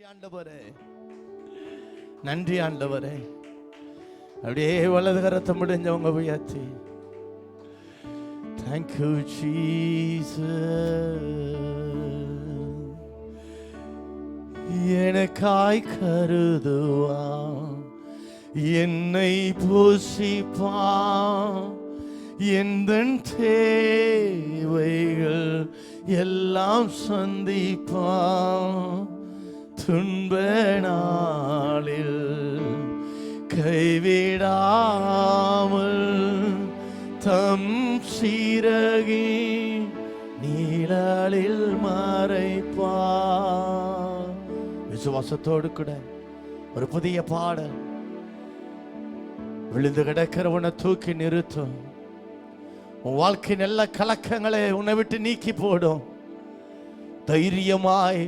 நன்றி ஆண்டவரே. நன்றி ஆண்டவரே. அப்படியே வலது கரத்தை முடிஞ்சவங்க உயர்த்தி. தேங்க்யூ ஜீச எனக்காய் கருதுவா என்னை பூசிப்பா எந்த தேவைகள் எல்லாம் சந்திப்பான். துன்ப நாளில் கைவிடாமல் தம் சீரகி நீழலில் மறைப்பா விசுவாசத்தோடு கூட ஒரு புதிய பாடல். விழுந்து கிடக்கிறவனை தூக்கி நிறுத்தும். உன் வாழ்க்கையின் எல்லா கலக்கங்களை உன்னை விட்டு நீக்கி போடும். தைரியமாய்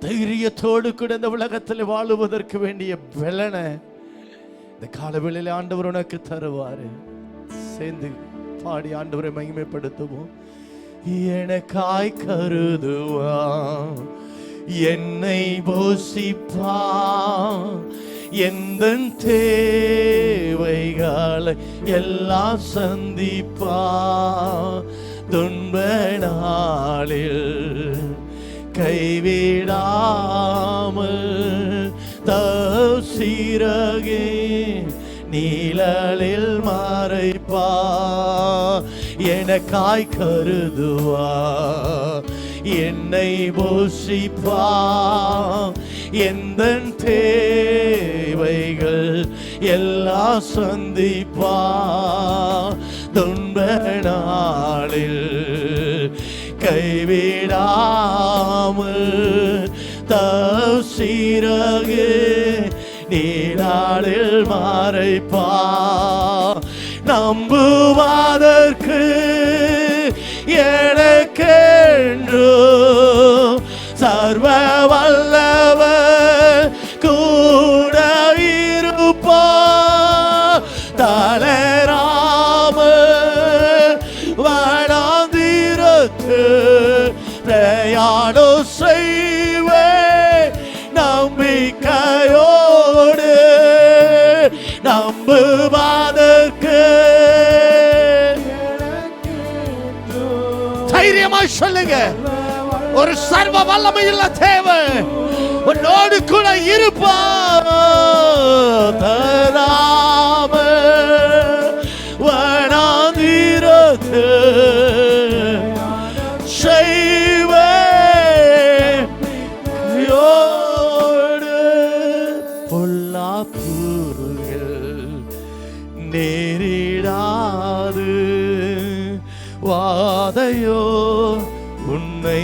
தைரியத்தோடு கூட இந்த உலகத்தில் வாழுவதற்கு வேண்டிய பலனை இந்த காலவேளையில் ஆண்டவர் உனக்கு தருவார். சேர்ந்து பாடி ஆண்டவரை மகிமைப்படுத்துவோம். எனக்காய் கருதுவான். என்னை போஷிப்பான். எந்த தேவைகளை எல்லாம் சந்திப்பா துன்ப நாளில் கைவிடாமல் தீரகே நீழலில் மறைப்பா. எனக்காய் கருதுவா. என்னை போஷிப்பா. எந்த தேவைகள் எல்லா சந்திப்பா. துன்ப நாளில் கைவிடாமல் தீரகு நீடாளில் மறைப்பா. நம்புவாதற்கு எனக்கென்று தைரியமா சொல்லுங்க. ஒரு சர்வ வல்லமையுள்ள தேவை உன்னோடு கூட இருப்பா தராம வனாந்திரத்து செய்வே யோடு பொல்லாப்புகள் நேரிடாது. பாதையோ உன்னை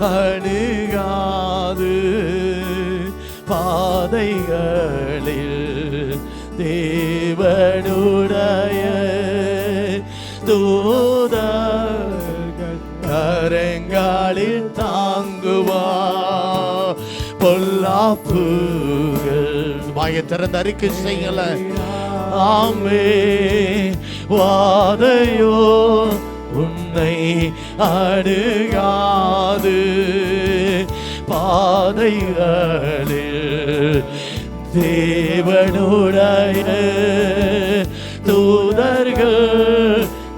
அணுகாது. பாதைகளில் தேவனுடைய தூதர்கள் கரங்காலில் தாங்குவா. பொல்லாப்புகள் வாயை திறந்து அறிக்கை செய்யல. ஆமே வாதையோ உன் உன்னை அணுகாது. பாதைகளில் தேவனுடைய தூதர்கள்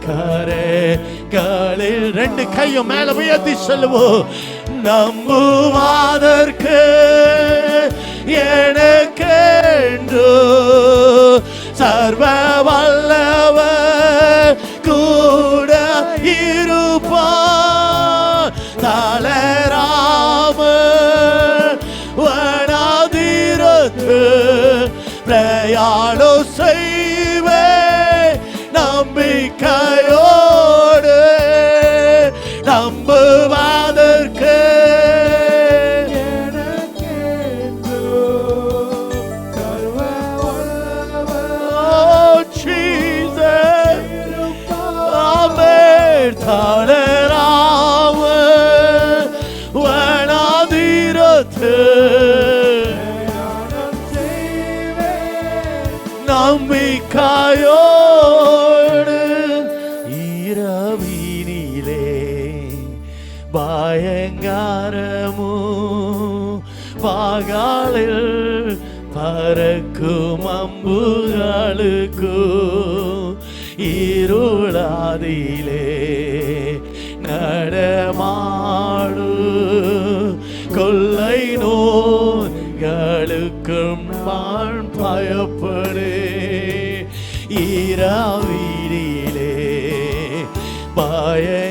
கரைகளில் ரெண்டு கையும் மேல உயர்த்தி சொல்லுவோம். நம்புவாதற்கு எனக்கு சர்வ பிரயாணம் பாகாலில் பறக்கும் அம்புகளுக்கு இருளாதிலே நடமாடு கொள்ளை நோய்களுக்கும் நான் பயப்படே. ஈராவீரிலே பய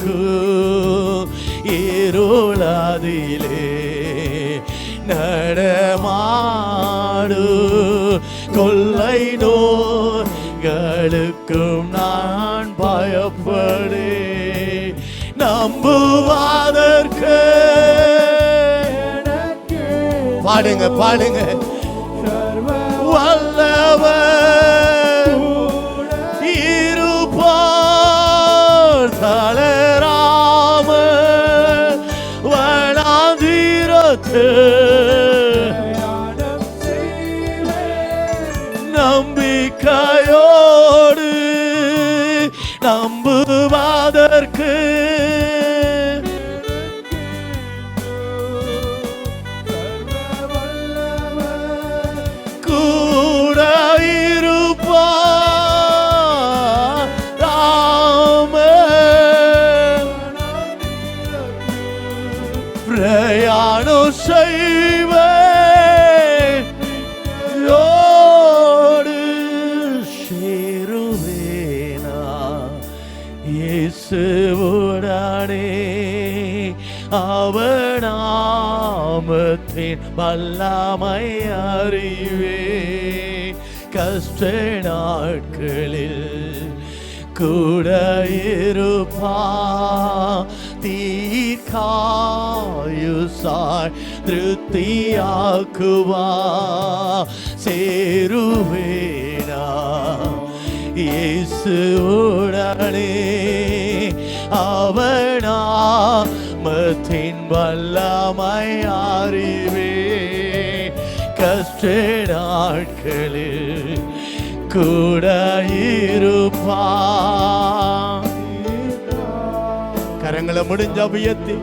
அம்புகளுக்கு இருளாதிலே நடமாடு கொள்ளை நோய்களுக்கும் நான் பயப்படே. நம்புவதற்கு பாடுங்க பாடுங்க. வல்லவர் நம்பிக்கையோடு நம்புவதற்கு வல்லாமை அறிவே கஷ்ட நாட்களில் கூட இருப்பா தீர்க்காயுசாய் திருப்தியாக்குவா. சேருவேனா. இயேசுடனே அவனா மத்தின் வல்லமை அறிவே கஷ்ட நாட்களில் கூட இருப்பா கரங்களை முடிஞ்ச அபியத்தி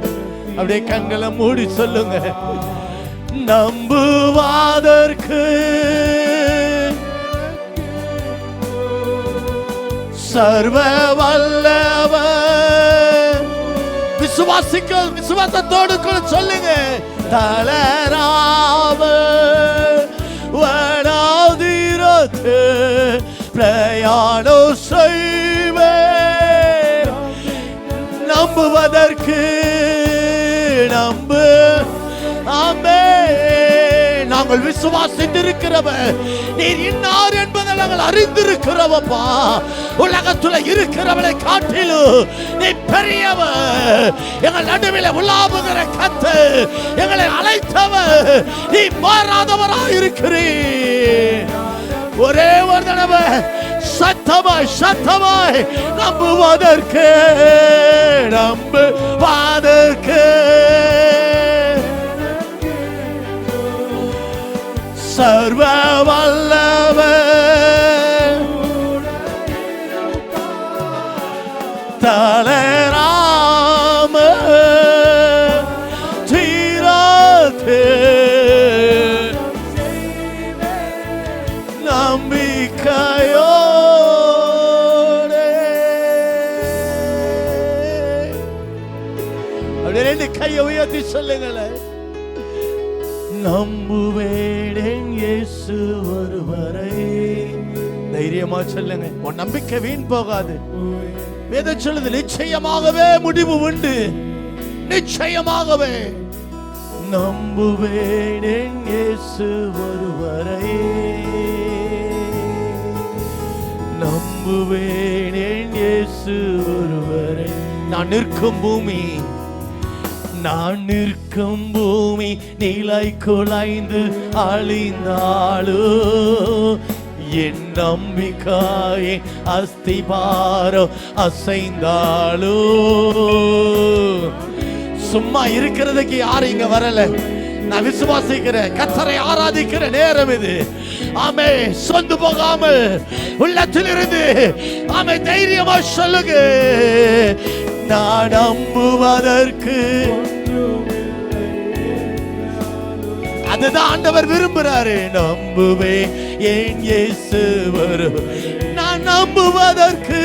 அப்படியே கண்களை மூடி சொல்லுங்க. நம்புவாதற்கு சர்வ வல்லவ விசுவாசிக்கள் விசுவாசத்தோடு கூட சொல்லுங்க தளராம பிரயாணம் செய்வேன் நம்புவதற்கு நம்பு. ஆமே நாங்கள் விசுவாசித்திருக்கிறவர். நீர் இன்னார் என்பதை நாங்கள் அறிந்திருக்கிறவப்பா. உலகத்துல இருக்கிறவளை காட்டிலும் நீ பெரியவ எங்கள் நடுவில் உலாவுகிற கத்து எங்களை அழைத்தவ நீ மாறாதவராக இருக்கிறீ ஒரே ஒரு சத்தமாய் சத்தமாய் நம்புவதற்கு நம்புவதற்கு. சர்வ வல்லவர் தலராம தீராத்து சொல்லுங்களேன் நம்புவேன் இயேசு ஒருவரை. தைரியமா சொல்லுங்க. உன் நம்பிக்கை வீண் போகாது. வேத சொல்லுது நிச்சயமாகவே முடிவு உண்டு. நிச்சயமாகவே. நம்புவேன் இயேசு ஒருவரை. நம்புவேன் இயேசு ஒருவரை. நான் நிற்கும் பூமி நான் நிற்கும் பூமி நிலை குலைந்து அழிந்தாளோ என் நம்பிக்காயே அஸ்திபாரோ அசைந்தாளோ சும்மா இருக்கிறதுக்கு யாரும் இங்க வரல. நான் விசுவாசிக்கிறேன். கத்தரை ஆராதிக்கிற நேரம் இது. ஆமே சொந்து போகாமல் உள்ளத்திலிருந்து. ஆமே தைரியமா சொல்லுங்க. நான் நம்புவதற்கு. அதுதான் ஆண்டவர் விரும்புறாரு. நம்புவே ஏன் இயேசு வரும். நான் நம்புவதற்கு.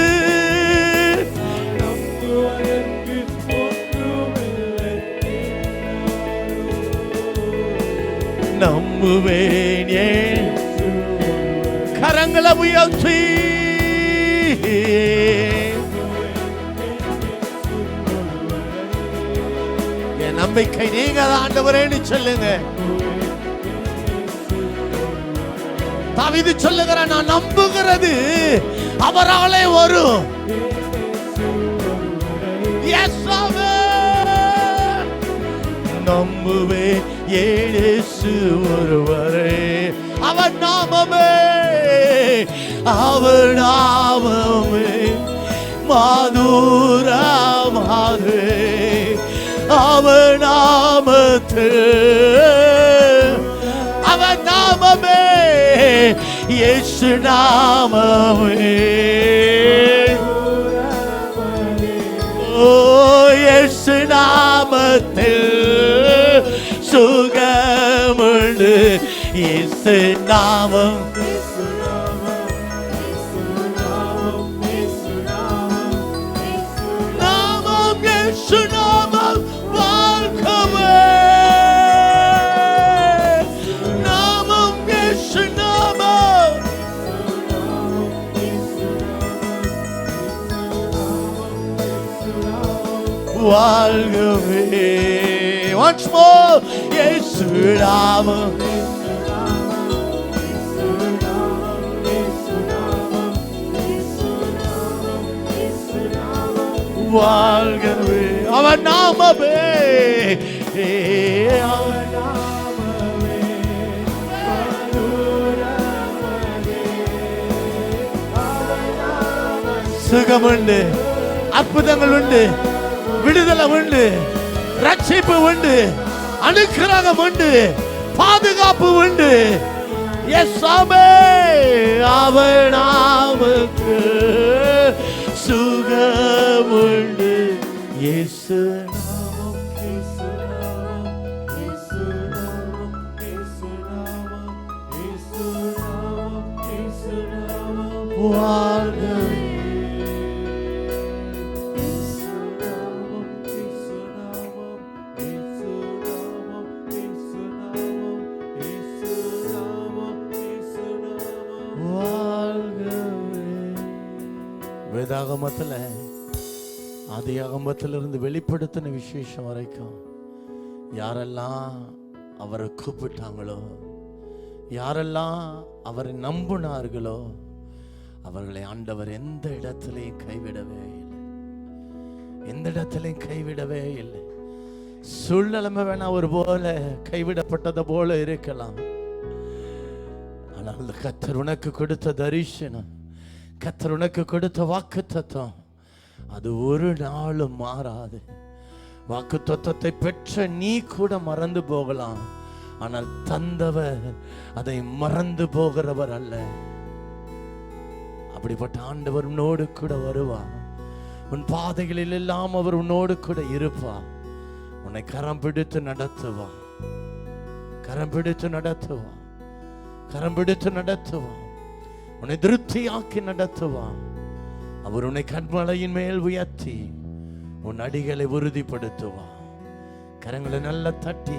நம்புவேன் ஏன் கரங்களை உயர்த்தி. நம்பிக்கை. நீங்க தான் ஆண்டவரேன்னு சொல்லுங்க. தாவீது சொல்லுகிற நான் நம்புகிறது அவராலே வரும். நம்புவே ஏசு ஒருவரே. அவர் நாமமே அவர் நாமமே மாதுரமாதே அவன் நாமத்து அவன் நாமமே இயேசு நாமமே. ஓ இயேசு நாமத்தில் சுகமுண்டு இயேசு நாமம். நாமம் இயேசு நாமம் வாழ்கவே. Once more இயேசு நாமம் வாழ்கவே. அவன் நாமமே. அவன் நாமமே. சுகம் உண்டு அற்புதங்கள் உண்டு விடுதலை உண்டு. ரட்சிப்பு உண்டு. அனுக்கிரகம் உண்டு. பாதுகாப்பு உண்டு. எஸ் ஆமே அவனாமுக்கு சுகமுண்டு இயேசு ஆகமத்தில் ஆதி ஆகமத்திலிருந்து வெளிப்படுத்தின விசேஷம் வரைக்கும் யாரெல்லாம் அவரை கூப்பிட்டாங்களோ யாரெல்லாம் அவரை நம்பினார்களோ அவர்களை ஆண்டவர் எந்த இடத்துலையும் கைவிடவே இல்லை. எந்த இடத்துலையும் கைவிடவே இல்லை. சூழ்நிலைமை வேணா ஒரு போல கைவிடப்பட்டது போல இருக்கலாம். ஆனால் அந்த கத்தர் உனக்கு கொடுத்த தரிசனம் கத்தர் உனக்கு கொடுத்த வாக்கு அது ஒரு நாளும் மாறாது. வாக்கு தத்துவத்தை பெற்ற நீ கூட மறந்து போகலாம். ஆனால் தந்தவர் அதை மறந்து போகிறவர் அல்ல. அப்படிப்பட்ட ஆண்டவர் உன்னோடு கூட வருவார் உன் பாதைகளில் எல்லாம் அவர் உன்னோடு கூட இருப்பார் உன்னை கரம் பிடித்து நடத்துவா கரம் பிடித்து நடத்துவா கரம் பிடித்து நடத்துவான். உன்னை திருப்தியாக்கி நடத்துவா அவர் உன்னை கண்மலையின் மேல் உயர்த்தி உன் அடிகளை உறுதிப்படுத்துவா கரங்களை நல்லா தட்டி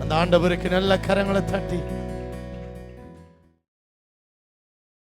அந்த ஆண்டவருக்கு நல்ல கரங்களை தட்டி